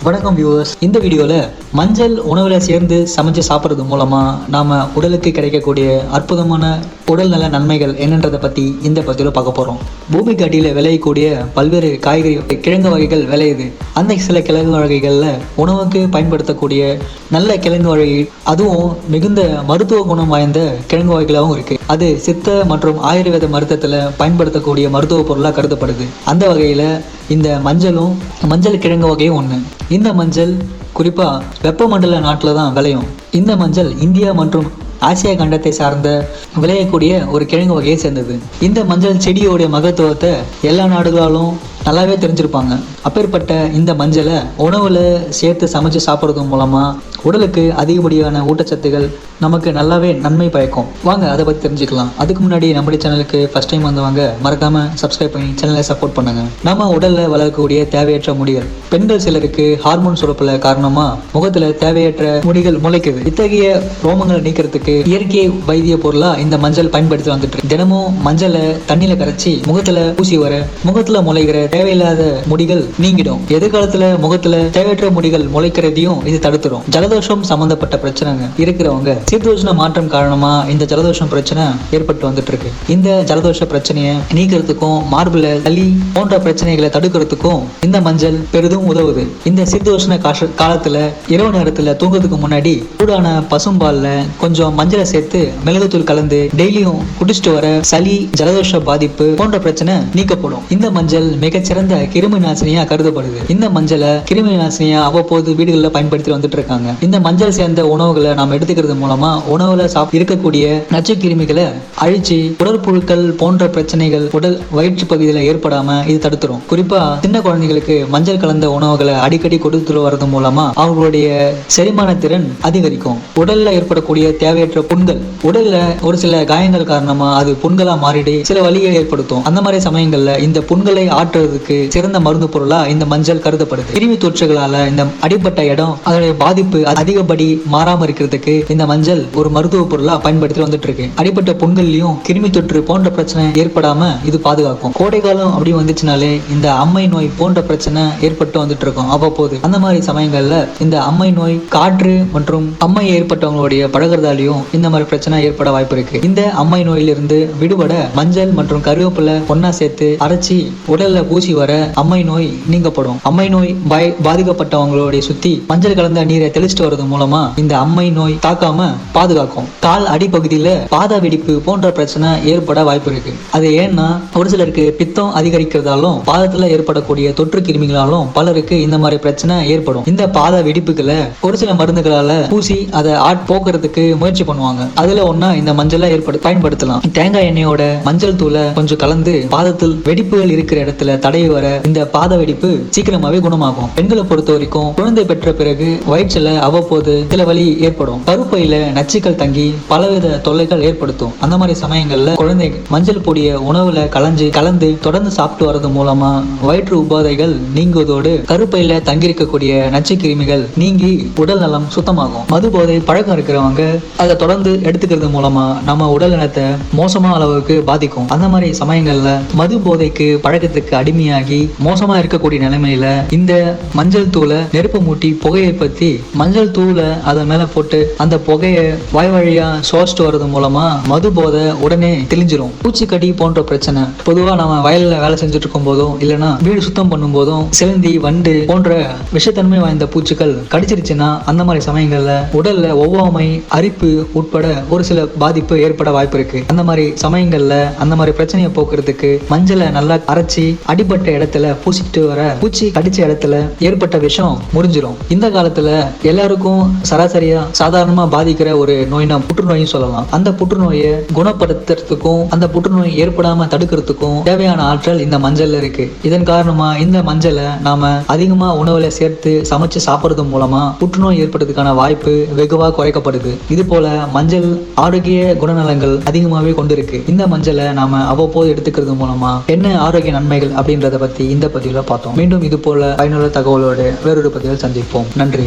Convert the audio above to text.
வணக்கம் வியூவர்ஸ் இந்த வீடியோவில் மஞ்சள் உணவில் சேர்ந்து சமைச்சு சாப்பிட்றது மூலமாக நாம் உடலுக்கு கிடைக்கக்கூடிய அற்புதமான உடல்நல நன்மைகள் என்னன்றதை பற்றி இந்த பதிவில் பார்க்க போகிறோம் பூமிக்கு அடியில் விளையக்கூடிய பல்வேறு காய்கறி கிழங்கு வகைகள் விளையுது. அந்த சில கிழங்கு வகைகளில் உணவுக்கு பயன்படுத்தக்கூடிய நல்ல கிழங்கு வகை அதுவும் மிகுந்த மருத்துவ குணம் வாய்ந்த கிழங்கு வகைகளாகவும் இருக்குது அது சித்த மற்றும் ஆயுர்வேத மருத்துவத்தில் பயன்படுத்தக்கூடிய மருத்துவ பொருளாக கருதப்படுது. அந்த வகையில் இந்த மஞ்சளும் மஞ்சள் கிழங்கு வகையும் ஒன்று இந்த மஞ்சள் குறிப்பாக வெப்பமண்டல நாட்டில் தான் விளையும். இந்த மஞ்சள் இந்தியா மற்றும் ஆசியா கண்டத்தை சார்ந்த விளையக்கூடிய ஒரு கிழங்கு வகையை சேர்ந்தது. இந்த மஞ்சள் செடியோடைய மகத்துவத்தை எல்லா நாடுகளாலும் நல்லாவே தெரிஞ்சிருப்பாங்க. அப்பேற்பட்ட இந்த மஞ்சளை உணவில் சேர்த்து சமைச்சு சாப்பிட்றது மூலமாக உடலுக்கு அதிகப்படியான ஊட்டச்சத்துகள் நமக்கு நல்லாவே நன்மை பயக்கும். வாங்க அதை பற்றி தெரிஞ்சுக்கலாம். அதுக்கு முன்னாடி நம்முடைய சேனலுக்கு ஃபஸ்ட் டைம் வந்தவங்க மறக்காம சப்ஸ்கிரைப் பண்ணி சேனலை சப்போர்ட் பண்ணுங்க. நம்ம உடலில் வளரக்கூடிய தேவையற்ற முடிகள். பெண்கள் சிலருக்கு ஹார்மோன் சுரப்பில் காரணமாக முகத்தில் தேவையற்ற முடிகள் முளைக்குது. இத்தகைய ரோமங்களை நீக்கிறதுக்கு இயற்கை வைத்திய பொருளாக இந்த மஞ்சள் பயன்படுத்தி வந்துட்டு தினமும் மஞ்சளை தண்ணியில கரைச்சி முகத்தில் பூசி வர முகத்தில் முளைகிற தேவையில்லாத முடிகள் நீங்கிடும். எதிர்காலத்துல முகத்துல தேவையற்ற முடிகள் முளைக்கிறதையும் இது தடுத்துரும். ஜலதோஷம் சம்பந்தப்பட்ட பிரச்சனைங்க இருக்கிறவங்க சீதோஷ்ண மாற்றம் காரணமா இந்த ஜலதோஷம் பிரச்சனை ஏற்பட்டு வந்துட்டு இருக்கு இந்த ஜலதோஷ பிரச்சனையை நீக்கிறதுக்கும் மார்பில் சளி போன்ற பிரச்சனைகளை தடுக்கிறதுக்கும் இந்த மஞ்சள் பெரிதும் உதவுது. இந்த சீதோஷ்ண காலத்துல இரவு நேரத்துல தூங்குறதுக்கு முன்னாடி சூடான பசும்பால்ல கொஞ்சம் மஞ்சளை சேர்த்து மிளகுத்தூள் கலந்து டெய்லியும் குடிச்சிட்டு வர சளி ஜலதோஷ பாதிப்பு போன்ற பிரச்சனை நீக்கப்படும். இந்த மஞ்சள் மிக மிகச்சிறந்த கிருமி நாசினியா கருதப்படுது. இந்த மஞ்சளை கிருமி நாசினியா அவ்வப்போது வீடுகளில் பயன்படுத்தி வந்துட்டு இருக்காங்க இந்த மஞ்சள் சேர்ந்த உணவுகளை நாம் எடுத்துக்கிறது மூலமா உணவுல சாப் இருக்கக்கூடிய நச்சு கிருமிகளை அழிச்சு உடற்புழுக்கள் போன்ற பிரச்சனைகள் உடல் வயிற்று பகுதியில் ஏற்படாம இது தடுத்துரும். குறிப்பா சின்ன குழந்தைகளுக்கு மஞ்சள் கலந்த உணவுகளை அடிக்கடி கொடுத்துட்டு வர்றது மூலமா அவங்களுடைய செரிமான திறன் அதிகரிக்கும். உடல்ல ஏற்படக்கூடிய தேவையற்ற புண்கள். உடல்ல ஒரு சில காயங்கள் காரணமா அது புண்களா மாறிடு சில வழியை ஏற்படுத்தும். அந்த மாதிரி சமயங்கள்ல இந்த புண்களை ஆற்றுறதுக்கு சிறந்த மருந்து பொருளா இந்த மஞ்சள் கருதப்படுது. கிருமி தொற்றுகளால இந்த அடிப்பட்ட இடம் அதனுடைய பாதிப்பு அதிகப்படி மாறாம இருக்கிறதுக்கு இந்த மஞ்சள் ஒரு மருத்துவ பொருளா பயன்படுத்தி வந்துட்டு இருக்கு அடிப்பட்ட புண்கள்லயும் கிருமி தொற்று போன்ற பிரச்சனை ஏற்படாம இது பாதுகாக்கும். கோடை காலம் அப்படி வந்துச்சுனாலே இந்த அம்மை நோய் போன்ற பிரச்சனை ஏற்பட்டு வந்துட்டு இருக்கும் அவ்வப்போது அந்த மாதிரி சமயங்கள்ல இந்த அம்மை நோய் காற்று மற்றும் அம்மை ஏற்பட்டவங்களுடைய பழகிறதாலையும் இந்த மாதிரி பிரச்சனை ஏற்பட வாய்ப்பு இருக்கு. இந்த அம்மை நோயிலிருந்து விடுபட மஞ்சள் மற்றும் கருவேப்பிலை ஒன்னா சேர்த்து அரைச்சி உடல்ல ஊசி வர அம்மை நோய் நீங்கப்படும். அம்மை நோய் பய பாதிக்கப்பட்டவங்களுடைய சுத்தி மஞ்சள் கலந்த நீரை தெளிச்சிட்டு வர்றது மூலமா இந்த அம்மை நோய் தாக்காம பாதுகாக்கும். கால் அடிப்பகுதியில பாத வெடிப்பு போன்ற பிரச்சனை ஏற்பட வாய்ப்பு இருக்கு. அது ஏன்னா ஒரு சிலருக்கு பித்தம் அதிகரிக்கிறதாலும் பாதத்துல ஏற்படக்கூடிய தொற்று கிருமிகளாலும் பலருக்கு இந்த மாதிரி பிரச்சனை ஏற்படும். இந்த பாத வெடிப்புகளை ஒரு சில மருந்துகளால பூசி அதை ஆட் போக்குறதுக்கு முயற்சி பண்ணுவாங்க. அதுல ஒன்னா இந்த மஞ்சளை ஏற்படு பயன்படுத்தலாம். தேங்காய் எண்ணெயோட மஞ்சள் தூளை கொஞ்சம் கலந்து பாதத்தில் வெடிப்புகள் இருக்கிற இடத்துல தடை வர இந்த பாத வெடிப்பு சீக்கிரமாவே குணமாகும். பெண்களை பொறுத்த வரைக்கும் குழந்தை பெற்ற பிறகு வயிற்றுல அவ்வப்போது சில வலி ஏற்படும். கருப்பையில நச்சுக்கள் தங்கி பலவித தொல்லைகள் ஏற்படுத்தும். அந்த மாதிரி சமயங்கள்ல குழந்தை மஞ்சள் பொடிய உணவுல கலஞ்சு கலந்து தொடர்ந்து சாப்பிட்டு வர்றது மூலமா வயிற்று உபாதைகள் நீங்குவதோடு கருப்பையில தங்கியிருக்கக்கூடிய நச்சு கிருமிகள் நீங்கி உடல் நலம் சுத்தமாகும். மது போதை பழக்கம் இருக்கிறவங்க அதை தொடர்ந்து எடுத்துக்கிறது மூலமா நம்ம உடல் நலத்தை மோசமான அளவுக்கு பாதிக்கும். அந்த மாதிரி சமயங்கள்ல மது போதைக்கு பழக்கத்துக்கு அடிமை அடிமையாகி மோசமா இருக்கக்கூடிய நிலைமையில இந்த மஞ்சள் தூளை நெருப்பு மூட்டி புகையை பத்தி மஞ்சள் தூளை அதன் மேல போட்டு அந்த புகையை வாய் வழியா சுவாசிட்டு வர்றது மூலமா மது போதை உடனே தெளிஞ்சிரும். பூச்சிக்கடி போன்ற பிரச்சனை. பொதுவா நம்ம வயல்ல வேலை செஞ்சுட்டு இருக்கும் போதும் இல்லைன்னா வீடு சுத்தம் பண்ணும் போதும் சிலந்தி வண்டு போன்ற விஷத்தன்மை வாய்ந்த பூச்சிகள் கடிச்சிருச்சுன்னா அந்த மாதிரி சமயங்கள்ல உடல்ல ஒவ்வாமை அரிப்பு உட்பட ஒரு சில பாதிப்பு ஏற்பட வாய்ப்பு இருக்கு. அந்த மாதிரி சமயங்கள்ல அந்த மாதிரி பிரச்சனையை போக்குறதுக்கு மஞ்சளை நல்லா அரைச்சி அடிபட்ட இடத்துல பூசிட்டு வர பூச்சி கடிச்ச இடத்துல ஏற்பட்ட விஷம் முறிஞ்சிரும். இந்த காலத்துல எல்லாருக்கும் சராசரியா சாதாரணமா பாதிக்கிற ஒரு நோய்னா புற்றுநோயும் சொல்லலாம். அந்த புற்றுநோயை குணப்படுத்துறதுக்கும் அந்த புற்றுநோய் ஏற்படாம தடுக்கிறதுக்கும் தேவையான ஆற்றல் இந்த மஞ்சள்ல இருக்கு. இதன் காரணமா இந்த மஞ்சளை நாம அதிகமா உணவுல சேர்த்து சமைச்சு சாப்பிடுறது மூலமா புற்றுநோய் ஏற்படுறதுக்கான வாய்ப்பு வெகுவா குறைக்கப்படுது. இது போல மஞ்சள் ஆரோக்கிய குணநலங்கள் அதிகமாகவே கொண்டிருக்கு. இந்த மஞ்சளை நாம அவ்வப்போது எடுத்துக்கிறது மூலமா என்ன ஆரோக்கிய நன்மைகள் அப்படின்னு அப்படின்றத பத்தி இந்த பதிவில் பார்த்தோம். மீண்டும் இது போல பயனுள்ள தகவலோடு வேறொரு பதிவில் சந்திப்போம். நன்றி.